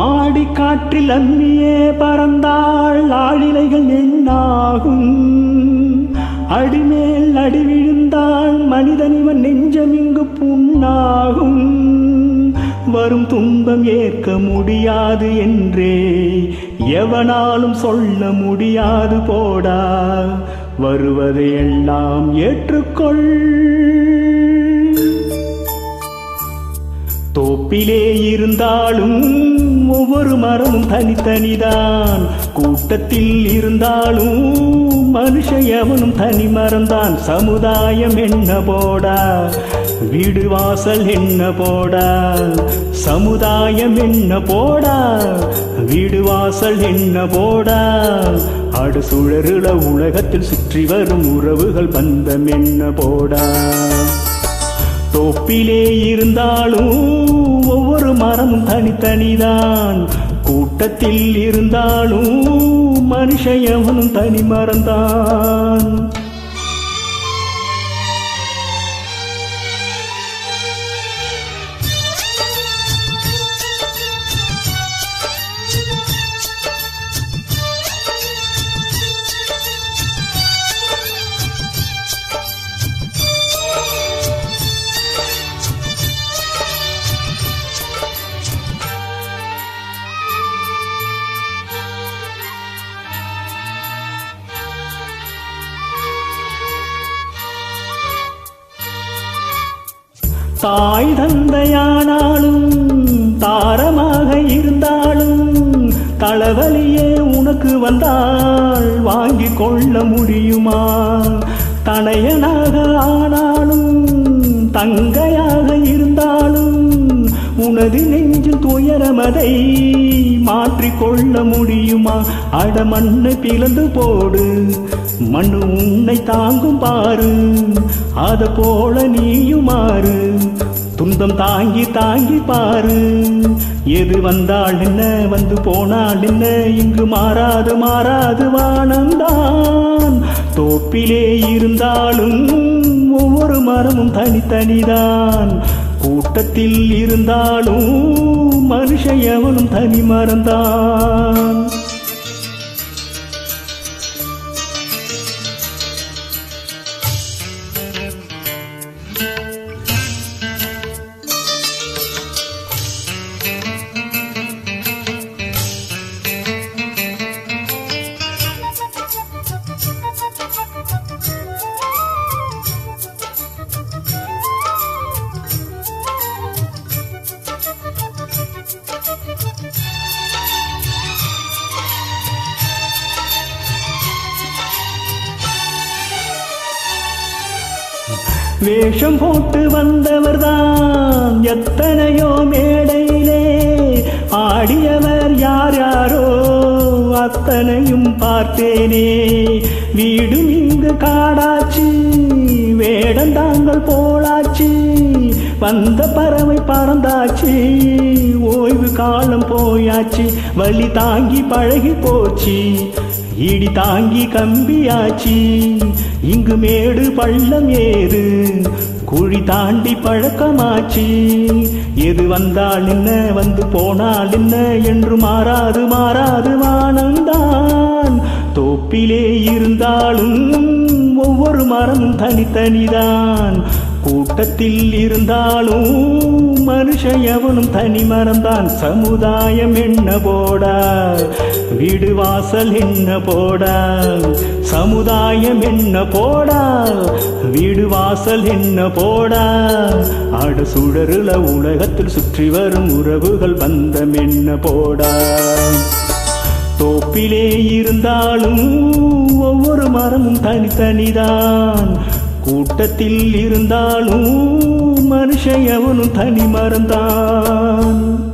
ஆடி காற்றில் அம்மியே பறந்தாள் ஆளிலைகள் எண்ணாகும் அடிமேல் அடி விழுந்தாள் மனிதனிவன் நெஞ்சமிங்கு புண்ணாகும். வரும் துன்பம் ஏற்க முடியாது என்றே எவனாலும் சொல்ல முடியாது போடா. வருவதையெல்லாம் ஏற்றுக்கொள். தோப்பிலே இருந்தாலும் ஒவ்வொரு மரமும் தனித்தனிதான். கூட்டத்தில் இருந்தாலும் மனுஷ எவனும் தனி மரம்தான். சமுதாயம் என்ன போடா? வீடு வாசல் என்ன போடா? சமுதாயம் என்ன போடா? வீடு வாசல் என்ன போடா? ஆடு சுழறுல உலகத்தில் சுற்றி வரும் உறவுகள் பந்தம் என்ன போடா? தோப்பிலே இருந்தாலும் மரமும் தனித்தனிதான் கூட்டத்தில் இருந்தாலும் மனுஷ எவனும் தனி மரந்தான் தாய் தந்தையானாலும் தாரமாக இருந்தாலும் தளவலியே உனக்கு வந்தால் வாங்கி கொள்ள முடியுமா? தனையனாக ஆனாலும் தங்கையாக இருந்தாலும் உனது நெஞ்சில் துயரமதை மாற்றிக்கொள்ள முடியுமா? அட மண்ணு பிளந்து போடு மண்ணு உன்னை தாங்கும் பாரு அத போல நீயுமாறு துன்பம் தாங்கி தாங்கி பாரு. எது வந்தால் என்ன வந்து போனால் என்ன? இங்கு மாறாது மாறாது வானந்தான் தோப்பிலே இருந்தாலும் ஒவ்வொரு மரமும் தனித்தனிதான் கூட்டத்தில் இருந்தாலும் மனுஷ எவனும் தனி மறந்தான் வேஷம் போட்டு வந்தவர்தான் எத்தனையோ மேடையிலே ஆடியவர் யார் யாரோ அத்தனையும் பார்த்தேனே. வீடும் இங்கு காடாச்சு வேடம் தாங்கள் போலாச்சு வந்த பறவை பறந்தாச்சு ஓய்வு காலம் போயாச்சு வழி தாங்கி பழகி போச்சு இடி தாங்கி கம்பியாச்சு. இங்கு மேடு பள்ளம் ஏறு குழி தாண்டி பழக்கமாச்சு. எது வந்தால் என்ன வந்து போனால் என்ன? என்று மாறாது மாறாது வானந்தான் தோப்பிலே இருந்தாலும் ஒவ்வொரு மரம் தனித்தனிதான். கூட்டத்தில் இருந்தாலும் மனுஷ எவனும் தனி மறந்தான் சமுதாயம் என்ன போடா? வீடு வாசல் என்ன போடா? சமுதாயம் என்ன போடா? வீடு வாசல் என்ன போடா? ஆடு சுடருல உலகத்தில் சுற்றி வரும் உறவுகள் பந்தம் என்ன போடா? தோப்பிலே இருந்தாலும் ஒவ்வொரு மரமும் தனித்தனிதான். கூட்டத்தில் இருந்தாலும் மனுஷ எவனும் தனி மறந்தான்.